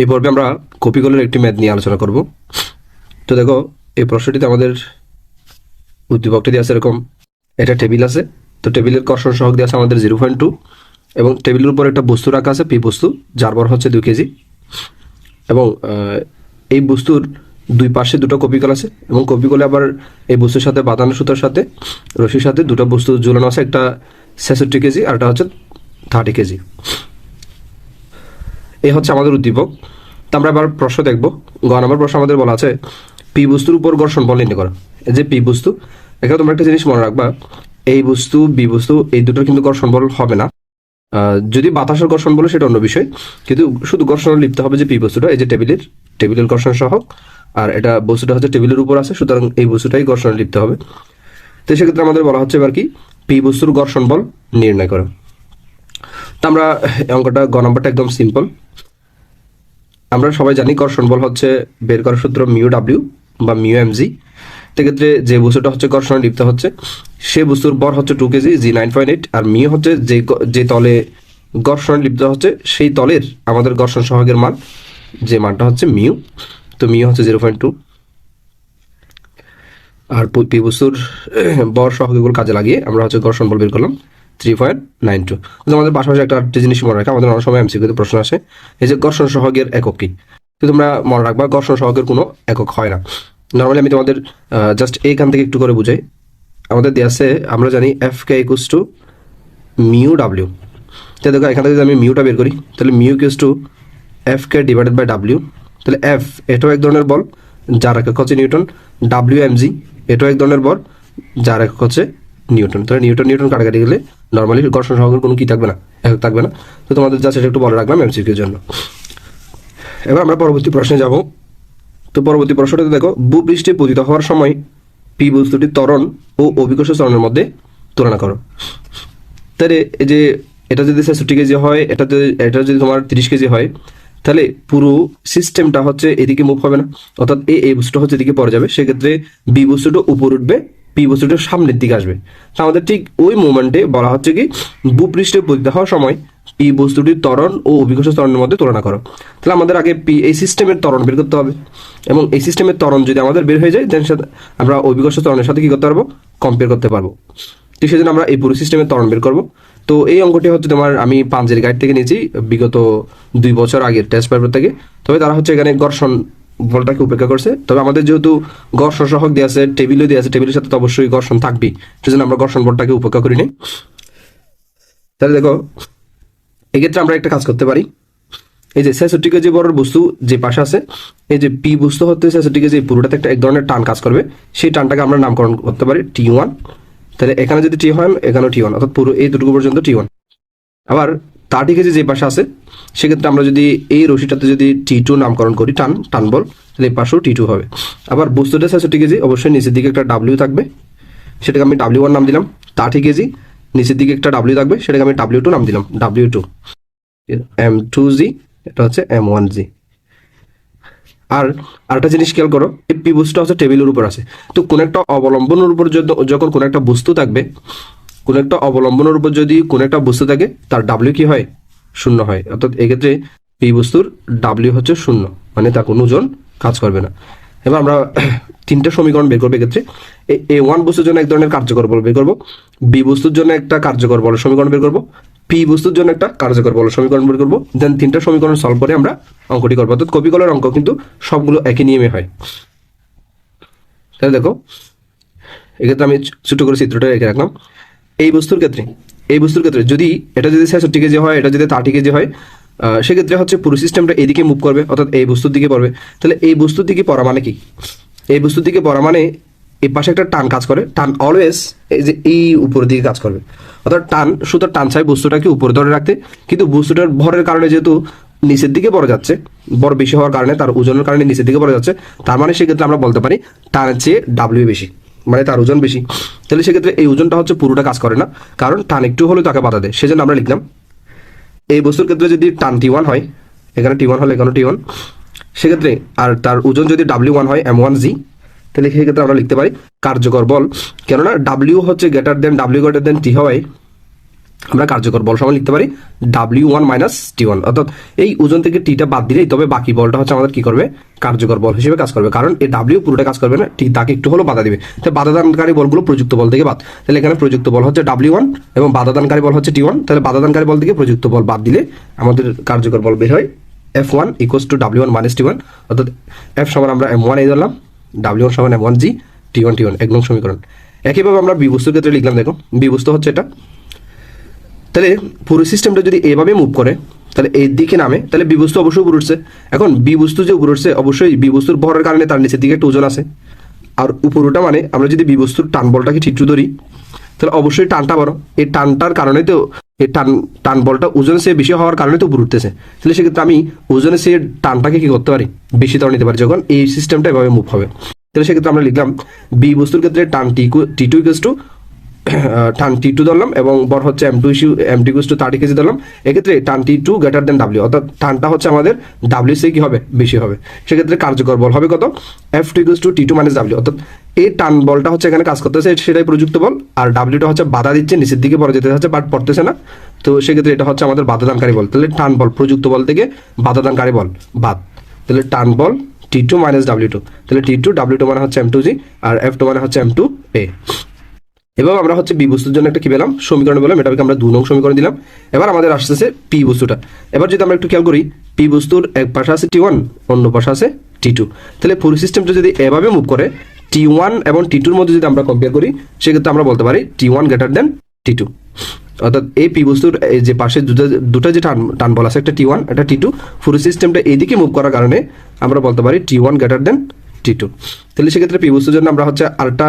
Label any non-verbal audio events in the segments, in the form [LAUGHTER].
এই পর্বে আমরা কপিগুলোর একটি ম্যাথ নিয়ে আলোচনা করব। তো দেখো, এই প্রশ্নটিতে আমাদের উদ্দীপকটি দেওয়া আছে এরকম এটা টেবিল আছে। তো টেবিলের কর্ষণ সহগ দেওয়া আছে আমাদের জিরো পয়েন্ট টু এবং টেবিলের উপর একটা বস্তু রাখা আছে, পি বস্তু, যার বর হচ্ছে দুই কেজি। এবং এই বস্তুর দুই পাশে দুটো কপিকল আছে এবং কপিকলে আবার এই বস্তুর সাথে বাঁধানো সুতার সাথে রশির সাথে দুটো বস্তু ঝুলানো আছে, একটা ছেষট্টি কেজি আর একটা হচ্ছে থার্টি কেজি। এই হচ্ছে আমাদের উদ্দীপক। তো আমরা এবার প্রশ্ন দেখব। গ নম্বর প্রশ্ন আমাদের বলা আছে, পি বস্তুর উপর ঘর্ষণ বল নির্ণয় করো। যে পি বস্তু, এখানে তোমরা একটা জিনিস মনে রাখবা, এই বস্তু, বি বস্তু, এই দুটোর কিন্তু ঘর্ষণ বল হবে না। যদি বাতাসের ঘর্ষণ বলে সেটা অন্য বিষয়, কিন্তু শুধু ঘর্ষণ লিখতে হবে যে পি বস্তুটা, এই যে টেবিলের টেবিলের ঘর্ষণ সহ, আর এটা বস্তুটা হচ্ছে টেবিলের উপর আছে, সুতরাং এই বস্তুটাই ঘর্ষণ লিখতে হবে। তো সেক্ষেত্রে আমাদের বলা হচ্ছে এবার কি, পি বস্তুর ঘর্ষণ বল নির্ণয় করো। আমরা অঙ্কটা গ নম্বরটা একদম সিম্পল আমরা সবাই জানি কর্ষণ বল হচ্ছে বের করার সূত্র মিউ ডাব্লিউ বা মিউ এম জি। সেক্ষেত্রে যে বস্তুটা হচ্ছে কর্ষণ লিপ্ত হচ্ছে, সে বস্তুর বর হচ্ছে two kg, g nine point eight আর মিউ হচ্ছে যে যে তলে ঘর্ষণ লিপ্ত হচ্ছে, সেই তলের আমাদের ঘর্ষণ সহগের মান, যে মানটা হচ্ছে মিউ। তো মিউ হচ্ছে জিরো পয়েন্ট টু আর পি বস্তুর বর সহগগুলো কাজে লাগিয়ে আমরা হচ্ছে ঘর্ষণ বল বের করলাম। থ্রি পয়েন্ট নাইন টু আমাদের পাশাপাশি একটা আরেকটা জিনিস মনে রাখা, আমাদের অনেক সময় এমসিকিউতে প্রশ্ন আসে, এই যে ঘর্ষণ সহগের একক কি? তো তোমরা মনে রাখবা ঘর্ষণ সহগের কোনো একক হয় না। নর্মালি আমি তোমাদের জাস্ট এইখান থেকে একটু করে বুঝাই। আমাদের দেওয়া আছে, আমরা জানি F K equals to mu W তাই দেখো, এখান থেকে যদি আমি মিউটা বের করি, তাহলে mu equals to F K divided by W তাহলে এফ এটাও এক ধরনের বল, যার একক হচ্ছে নিউটন। ডাব্লিউ এম জি এটাও এক ধরনের বল, যার একক হচ্ছে নিউটন। তাহলে নিউটন নিউটন কাটাকাটি গেলে নর্মালি ঘর্ষণ সহগের কোনো কি থাকবে না? একক থাকবে না। তো তোমাদের যা সেটা একটু বলে রাখলাম এমসিকিউর জন্য। এবার আমরা পরবর্তী প্রশ্নে যাব। তো পরবর্তী প্রশ্নটাতে দেখো, ভূপৃষ্ঠে পতিত হওয়ার সময় পি বস্তুটি ত্বরণ ও অভিকর্ষ ত্বরণের মধ্যে তুলনা করো। তাহলে এই যে, এটা যদি ছেষট্টি কেজি হয়, এটা যদি এটা যদি তোমার তিরিশ কেজি হয়, তাহলে পুরো সিস্টেমটা হচ্ছে এদিকে মুভ হবে না। অর্থাৎ এ, এই বস্তুটা হচ্ছে এদিকে পড়ে যাবে। সেক্ষেত্রে বি বস্তুটা উপর উঠবে পি বস্তুটা সামনের দিকে আসবে। তা আমাদের ঠিক ওই মোমেন্টে বলা হচ্ছে কি, ভূপৃষ্ঠে পতিত হওয়ার সময় পি বস্তুটির ত্বরণ ও অভিকর্ষ ত্বরণের মধ্যে তুলনা করো। তাহলে আমাদের আগে পি, এই সিস্টেমের ত্বরণ বের করতে হবে। এবং এই সিস্টেমের ত্বরণ যদি আমাদের বের হয়ে যায় দেন আমরা অভিকর্ষ ত্বরণের সাথে কি করতে পারব? কম্পেয়ার করতে পারব। তো সেজন্য আমরা এই পুরো সিস্টেমের ত্বরণ বের করব। তো এই অঙ্কটি হচ্ছে তোমার, আমি পাঞ্জের গাইড থেকে নিয়েছি, বিগত দুই বছর আগের টেস্ট পেপার থেকে। তবে তারা হচ্ছে এখানে ঘর্ষণ বলটাকে উপেক্ষা করছে। তবে আমাদের যেহেতু ঘর্ষণ সহক দেওয়া আছে, টেবিলও দেওয়া আছে, টেবিলের সাথে তো অবশ্যই ঘর্ষণ থাকবেই। সেজন্য আমরা ঘর্ষণ বলটাকে উপেক্ষা করি নাই তাহলে দেখো, এক্ষেত্রে আমরা একটা কাজ করতে পারি। এই যে ছেষট্টি কেজি বড় বস্তু যে পাশে আছে, এই যে পি বস্তু হতে ছেষট্টি কেজি পুরোটাতে একটা এক ধরনের টান কাজ করবে। সেই টানটাকে আমরা নামকরণ করতে পারি টি ওয়ান। তাহলে এখানে যদি টি হয়, এখানেও টি ওয়ান, অর্থাৎ পুরো এই দুটুকু পর্যন্ত টি ওয়ান। আবার থার্টি কেজি যে পাশে আছে, সেক্ষেত্রে আমরা যদি এই রশিটাতে যদি টি টু নামকরণ করি, টান টান বল, তাহলে এই পাশেও টি টু হবে। আবার বস্তুটা ছেষট্টি কেজি অবশ্যই নিচের দিকে একটা ডাব্লিউ থাকবে, সেটাকে আমি ডাব্লিউ ওয়ান নাম দিলাম। থার্টি কেজি নিচের দিকে একটা ডাব্লিউ থাকবে, সেটাকে আমি ডাব্লিউ টু নাম দিলাম W two M two g এটা হচ্ছে এম ওয়ান জি আর আরেকটা জিনিস খেয়াল করো, এই পি বস্তুটা হচ্ছে টেবিলের উপর আছে। তো কোন একটা অবলম্বনের উপর যখন কোন একটা বস্তু থাকবে কোন একটা অবলম্বনের উপর যদি কোন একটা বস্তু থাকে, তার ডাব্লিউ কি হয়? শূন্য হয়। অর্থাৎ এক্ষেত্রে পি বস্তুর ডাব্লিউ হচ্ছে শূন্য মানে তার কোনো ওজন কাজ করবে না। এবার আমরা তিনটা সমীকরণ বের করব এক্ষেত্রে। এ ওয়ান বস্তুর জন্য এক ধরনের কার্যকর বল বের করব। বি বস্তুর জন্য একটা কার্যকর বল সমীকরণ বের করব। পি বস্তুর জন্য একটা কার্যকর বল সমীকরণ বের করব। দেন তিনটা সমীকরণ সলভ করে আমরা অঙ্কটি করব। অর্থাৎ কপিকলের অঙ্ক কিন্তু সবগুলো একই নিয়মে হয়। তাহলে দেখো, এক্ষেত্রে আমি ছোট করে চিত্রটা রেখে রাখলাম। এই বস্তুর ক্ষেত্রে, এই বস্তুর ক্ষেত্রে যদি এটা যদি ছেষট্টি কেজি হয়, এটা যদি থার্টি কেজি হয় সেক্ষেত্রে হচ্ছে পুরো সিস্টেমটা এদিকে মুভ করবে, অর্থাৎ এই বস্তুর দিকে পড়বে। তাহলে এই বস্তুর দিকে পড়া মানে কি? এই বস্তুর দিকে পড়া মানে এই পাশে একটা টান কাজ করে, টান অলওয়েজ এই যে এই উপরের দিকে কাজ করবে। অর্থাৎ টান শুধু টান চাই বস্তুটাকে উপরে ধরে রাখতে, কিন্তু বস্তুটার ভরের কারণে যেহেতু নিচের দিকে পড়ে যাচ্ছে, বড় বেশি হওয়ার কারণে, তার ওজনের কারণে নিচের দিকে পড়ে যাচ্ছে, তার মানে সেক্ষেত্রে আমরা বলতে পারি টানের চেয়ে ডাব্লিউ বেশি। মানে তার ওজন বেশি। তাহলে সেক্ষেত্রে এই ওজনটা হচ্ছে পুরোটা কাজ করে না। কারণ টান একটু হলেও তাকে বাধা দেয়। সেজন্য আমরা লিখলাম, এই বস্তুর ক্ষেত্রে যদি টান টি ওয়ান হয়, এখানে টি ওয়ান হলে এখানে টি ওয়ান সেক্ষেত্রে আর তার ওজন যদি ডাব্লিউ ওয়ান হয় এম ওয়ান জি তাহলে সেক্ষেত্রে আমরা লিখতে পারি কার্যকর বল। কেননা ডাব্লিউ হচ্ছে greater than W greater than T হওয়ায় আমরা কার্যকর বল সমান লিখতে পারি W one minus T one অর্থাৎ এই ওজন থেকে টিটা বাদ দিলেই তবে বাকি বলটা হচ্ছে আমাদের কি করবে? কার্যকর বল হিসেবে কাজ করবে। কারণ এই ডাব্লিউ পুরোটা কাজ করবে না টি তাকে একটু হলেও বাধা দিবে। তাই বাধাদানকারী বলগুলো প্রযুক্ত বল থেকে বাদ। তাহলে এখানে প্রযুক্ত বল হচ্ছে ডাব্লিউ ওয়ান এবং বাধাদানকারী বল হচ্ছে টি ওয়ান তাহলে বাধাদানকারী বল থেকে প্রযুক্ত বল বাদ দিলে আমাদের কার্যকর বল বের হয় F one equals to W one minus T one অর্থাৎ এফ সমান আমরা এম ওয়ান এই ধরলাম ডাব্লিউ ওয়ান সমান M one g T one T one এক নং সমীকরণ। একইভাবে আমরা বি বস্তুর ক্ষেত্রে লিখলাম, দেখো বি বস্তু হচ্ছে এটা। তাহলে পুরো সিস্টেমটা যদি এভাবে মুভ করে, তাহলে এই দিকে নামে, তাহলে বি বস্তু অবশ্যই উপর উঠছে। এখন বি বস্তু যে উপর উঠছে, অবশ্যই বি বস্তুর ভরের কারণে তার নিচের দিকে একটা ওজন আছে। আর উপর ওটা মানে আমরা যদি বি বস্তুর টান বলটাকে ঠিকটু ধরি, তাহলে অবশ্যই টানটা বড়। এই টানটার কারণে তো, এই টান টান বলটা ওজন সে বেশি হওয়ার কারণে তো উপর উঠতেছে। তাহলে সেক্ষেত্রে আমি ওজনে সে টানটাকে কি করতে পারি? বেশি তর নিতে পারি, যখন এই সিস্টেমটা এভাবে মুভ হবে। তাহলে সেক্ষেত্রে আমরা লিখলাম বি বস্তুর ক্ষেত্রে টান T T two equals to টান টি টু ধরলাম এবং বর হচ্ছে M two issue M T two thirty kg ধরলাম। এক্ষেত্রে টান T two greater than W অর্থাৎ টানটা হচ্ছে আমাদের ডাব্লিউ সে কি হবে? বেশি হবে। সেক্ষেত্রে কার্যকর বল হবে কত? F two two T two minus W অর্থাৎ এই টান বলটা হচ্ছে এখানে কাজ করতেছে সেটাই প্রযুক্ত বল, আর ডাব্লিউটা হচ্ছে বাধা দিচ্ছে, নিচের দিকে পরে যেতে হচ্ছে বাট পড়তেছে না। তো সেক্ষেত্রে এটা হচ্ছে আমাদের বাধাদানকারী বল। তাহলে টান বল, প্রযুক্ত বল থেকে বাধাদানকারী বল বাদ। তাহলে টান বল T two minus W two তাহলে টি টু ডাব্লিউ টু মানে হচ্ছে এম টু জি আর এফ টু মানে হচ্ছে এম টু এ এবার আমরা হচ্ছে বি বস্তুর জন্য একটা কি পেলাম? সমীকরণ পেলাম। এটাকে আমরা দু নং সমীকরণ দিলাম। এবার আমাদের আসতেছে পি বস্তুটা। এবার যদি আমরা একটু খেয়াল করি পি বস্তুর এক পাশে আছে টি ওয়ান অন্য পাশে আছে টি টু তাহলে পুরো সিস্টেমটা যদি এভাবে মুভ করে টি ওয়ান এবং টি টুর মধ্যে যদি আমরা কম্পেয়ার করি, সেক্ষেত্রে আমরা বলতে পারি T one greater than T two অর্থাৎ এই পি বস্তুর যে পাশে দুটো দুটো যে টান টান বল আছে, একটা টি ওয়ান একটা টি টু পুরো সিস্টেমটা এইদিকে মুভ করার কারণে আমরা বলতে পারি T one greater than T two তাহলে সেক্ষেত্রে পি বস্তুর জন্য আমরা হচ্ছে আরেকটা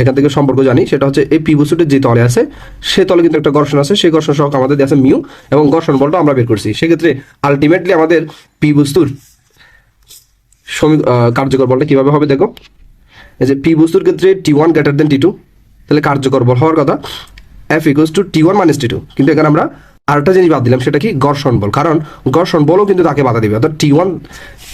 এখান থেকে সম্পর্ক জানি, সেটা হচ্ছে এই পি বস্তুটা যে তলে আছে, সে তলে কিন্তু একটা ঘর্ষণ আছে, সেই ঘর্ষণ সহক আমাদের আছে মিউ এবং ঘর্ষণ বলটা আমরা বের করছি। সেক্ষেত্রে আলটিমেটলি আমাদের পি বস্তুর কার্যকর বলটা কীভাবে হবে দেখো? এই যে পি বস্তুর ক্ষেত্রে T one greater than T two তাহলে কার্যকর বল হওয়ার কথা F equals to T one minus T two কিন্তু এখানে আমরা আরেকটা জিনিস বাদ দিলাম, সেটা কি? ঘর্ষণ বল। কারণ ঘর্ষণ বলও কিন্তু তাকে বাধা দিবে। অর্থাৎ টি ওয়ান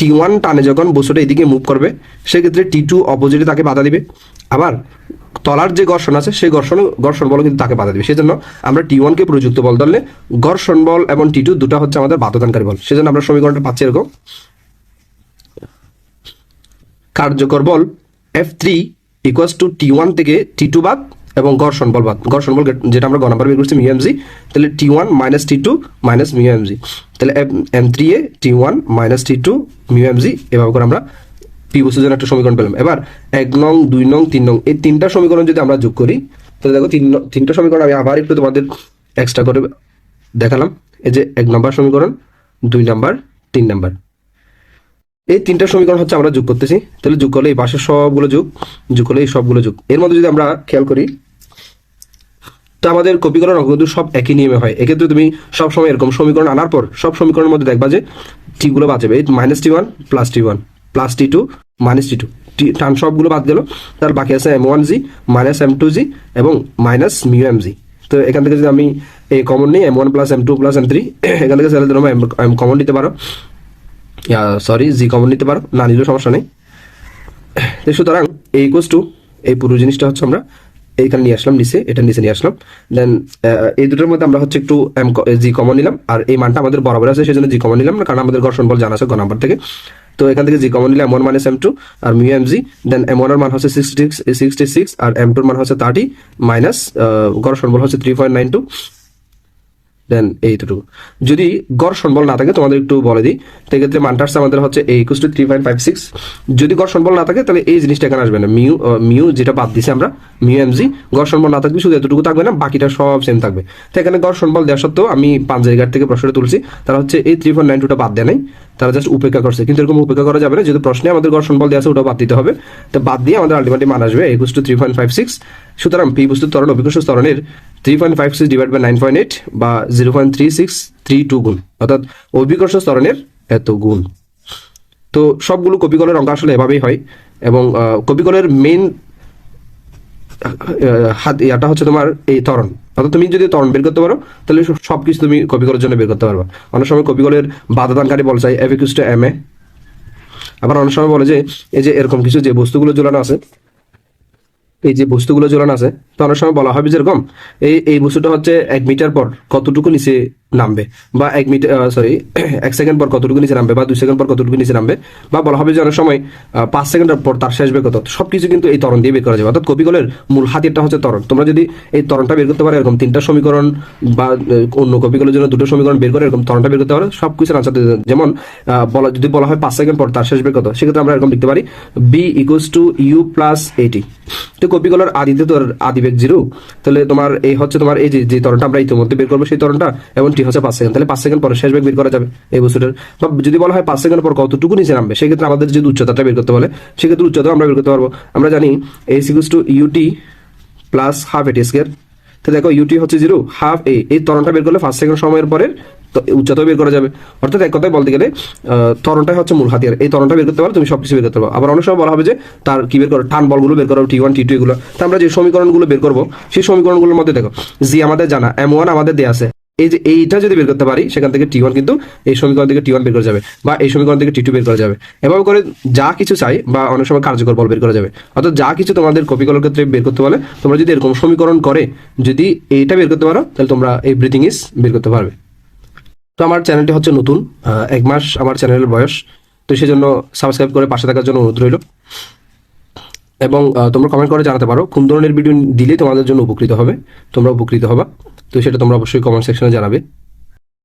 টি ওয়ান টানে যখন বস্তুটা এদিকে মুভ করবে, সেক্ষেত্রে টি টু অপোজিটে তাকে বাধা দিবে। আবার তলার যে ঘর্ষণ আছে, সেই ঘর্ষণ ঘর্ষণ বলও কিন্তু তাকে বাধা দিবে। সেজন্য আমরা টি ওয়ানকে প্রযুক্ত বল ধরলে ঘর্ষণ বল এবং টি টু দুটা হচ্ছে আমাদের বাধ্যদানকারী বল। সেজন্য আমরা সমীকরণটা পাচ্ছি এরকম। কার্যকর বল F three equals to T one থেকে টি টু বাদ এবং ঘর্ষণ বল ঘর্ষণ বল যেটা আমরা গ বের করছি মিউ এমজি তাহলে T one minus T two minus mu mg তাহলে M three A T one minus T two mu mg এভাবে করে আমরা পি বস্তুর জন্য একটা সমীকরণ পেলাম। এবার এক নং, দুই নং, তিন নং, এই তিনটা সমীকরণ যদি আমরা যোগ করি, তাহলে দেখো তিন তিনটা সমীকরণ আমি আবার একটু তোমাদের এক্সট্রা করে দেখালাম। এই যে এক নম্বর সমীকরণ, দুই নাম্বার, তিন নাম্বার। এই তিনটা সমীকরণ হচ্ছে আমরা যোগ করতেছি। তাহলে যোগ করলে এই পাশের সবগুলো যোগ যোগ করলে এই সবগুলো যোগ। এর মধ্যে যদি আমরা খেয়াল করি, তো আমাদের কপি করার অঙ্ক সব একই নিয়মে হয়। এক্ষেত্রে তুমি সব সময় এরকম সমীকরণ আনার পর সব সমীকরণের মধ্যে দেখবা যে টি গুলো বাদ এই minus T one plus T one plus T two minus T two T টান সবগুলো বাদ গেল। তার বাকি আছে M one g minus M two g এবং মাইনাস মিউ এম জি তো এখান থেকে যদি আমি এই কমন নিই M one plus M two plus M three এখান থেকে সেলের জন্য এম কমন নিতে পারো। সরি জি কমন নিতে পারো, না নিলেও সমস্যা নেই। তো সুতরাং, এই ইকুয়াস টু এই পুরো জিনিসটা হচ্ছে আমরা এইখানে নিয়ে আসলাম, নিচে, এটা নিচে নিয়ে আসলাম। দেন এই দুটোর মধ্যে আমরা হচ্ছে একটু এম জি কমন নিলাম, আর এই মানটা আমাদের বরাবর আছে সেই জন্য জি কমন নিলাম কারণ আমাদের ঘর্ষণ বল জানা আছে গ নাম্বার থেকে। তো এখান থেকে জি কমন নিলে M one minus M two আর mu M g then M ওয়ানের মান হচ্ছে সিক্সটি সিক্সটি সিক্স আর এম টুর মান হচ্ছে থার্টি মাইনাস ঘর্ষণ বল হচ্ছে three point nine two then এইটুকু যদি ঘর্ষণ বল না থাকে, তোমাদের একটু বলে দিই, সেক্ষেত্রে মানটা আসছে আমাদের হচ্ছে এই equals to three point five six যদি ঘর্ষণ বল না থাকে, তাহলে এই জিনিসটা এখানে আসবে না। মিউ মিউ যেটা বাদ দিছি আমরা, মিউ এমজি ঘর্ষণ বল না থাকবে, শুধু এতটুকু থাকবে না, বাকিটা সব সেম থাকবে। তো এখানে ঘর্ষণ বল দেওয়া সত্ত্বেও আমি পাঞ্জারিঘাট থেকে প্রশ্নটা তুলছি, তারা হচ্ছে এই থ্রি পয়েন্ট নাইন টুটা বাদ দেয় নাই, তারা জাস্ট উপেক্ষা করছে। কিন্তু এরকম উপেক্ষা করা যাবে না, যেহেতু প্রশ্নে আমাদের ঘর্ষণ বল দেওয়া আছে ওটা বাদ দিতে হবে। তো বাদ দিয়ে আমাদের আলটিমেটলি মান আসবে একুশ to three point five six সুতরাং পি বস্তু ত্বরণ, অভিকর্ষ ত্বরণের three point five six divide by nine point eight বা zero point three six three two গুণ। অর্থাৎ অভিকর্ষ ত্বরণের এত গুণ। তো সবগুলো কপিকলের অঙ্ক আসলে এভাবেই হয় এবং কপিকলের মেইন হাত, ইয়াটা হচ্ছে তোমার এই ত্বরণ। অর্থাৎ তুমি যদি ত্বরণ বের করতে পারো, তাহলে সব কিছু তুমি কপিকলের জন্য বের করতে পারবা। অনেক সময় কপিকলের বাধাদানকারী বল চাই F equals to M A আবার অনেক সময় বলে যে, এই যে এরকম কিছু যে বস্তুগুলো ঝোলানো আছে এই যে বস্তুগুলো ঝোলানো আছে, তো অনেক সময় বলা হবে যেরকম এই এই বস্তুটা হচ্ছে এক মিটার পর কতটুকু নিচে নামবে বা এক মিটার সরি [COUGHS] এক সেকেন্ড পর কতটুকু নিচে নামবে বা দুই সেকেন্ড পর কতটুকু নিচে নামবে বা বলা হবে যে অনেক সময় পাঁচ সেকেন্ড পর তার শেষ বের কত সব কিছু কিন্তু এই তরণ দিয়ে বের করা যাবে। অর্থাৎ কপিকলের মূল হাতিয়ারটা হচ্ছে তরণ তোমরা যদি এই তরণটা বের করতে পারো, এরকম তিনটা সমীকরণ বা অন্য কপিকলের জন্য দুটো সমীকরণ বের করে এরকম তরণটা বের করতে পারো সব কিছু আনসার যেমন বলা, যদি বলা হয় পাঁচ সেকেন্ড পর তার শেষ বেগ কত, সেক্ষেত্রে আমরা এরকম লিখতে পারি V equals to U plus A T তো কপিকলার আদিতে তোর আদি বেগ জিরো। তাহলে তোমার এই হচ্ছে তোমার এই যে তরণটা আমরা ইতিমধ্যে বের করব, সেই তরণটা এবং টি হচ্ছে পাঁচ সেকেন্ড। তাহলে পাঁচ সেকেন্ড পরে শেষ বেগ বের করা যাবে এই বস্তুটার। বা যদি বলা হয় পাঁচ সেকেন্ড পর কতটুকু নিচে নামবে, সেক্ষেত্রে আমাদের যদি উচ্চতাটা বের করতে বলে, সেক্ষেত্রে উচ্চতা আমরা বের করতে পারব। আমরা জানি এই S equals to U T plus half A T square তো দেখো ইউটি হচ্ছে জিরো হাফ এ এই তরণটা বের করলে ফার্স্ট সেকেন্ড সময়ের পরে তো বের করা যাবে। অর্থাৎ এক কথায় বলতে গেলে তরণটাই হচ্ছে মূল হাতিয়ার। এই তরণটা বের করতে পারো, তুমি সবকিছু বের করতে পারো। আবার অনেক সময় বলা হবে যে, তার কি বের করো? টান বলগুলো বের করো টি ওয়ান টি টু এগুলো। তো আমরা যে সমীকরণগুলো বের করব, সেই সমীকরণগুলোর মধ্যে দেখো জি আমাদের জানা এম ওয়ান আমাদের দেওয়া আছে। এই যে এইটা যদি বের করতে পারি, সেখান থেকে টি ওয়ান কিন্তু এই সমীকরণ থেকে টি ওয়ান বের করা যাবে, বা এই সমীকরণ থেকে টি টু বের করা যাবে। এভাবে করে যা কিছু চাই, বা অনেক সময় কার্যকর বল বের করা যাবে। অর্থাৎ যা কিছু তোমাদের কপি করার ক্ষেত্রে বের করতে বলে, তোমরা যদি এরকম সমীকরণ করে, যদি এইটা বের করতে পারো, তাহলে তোমরা এই ব্রিথিং ইস বের করতে পারবে। তো আমার চ্যানেলটি হচ্ছে নতুন এক মাস আমার চ্যানেলের বয়স, তো সেই জন্য সাবস্ক্রাইব করে পাশে থাকার জন্য অনুরোধ রইল। এবং তোমরা কমেন্ট করে জানাতে পারো, কোন ধরনের ভিডিও দিলে তোমাদের জন্য উপকৃত হবে, তোমরা উপকৃত হবা, তো সেটা তোমরা অবশ্যই কমেন্ট সেকশনে জানাবে।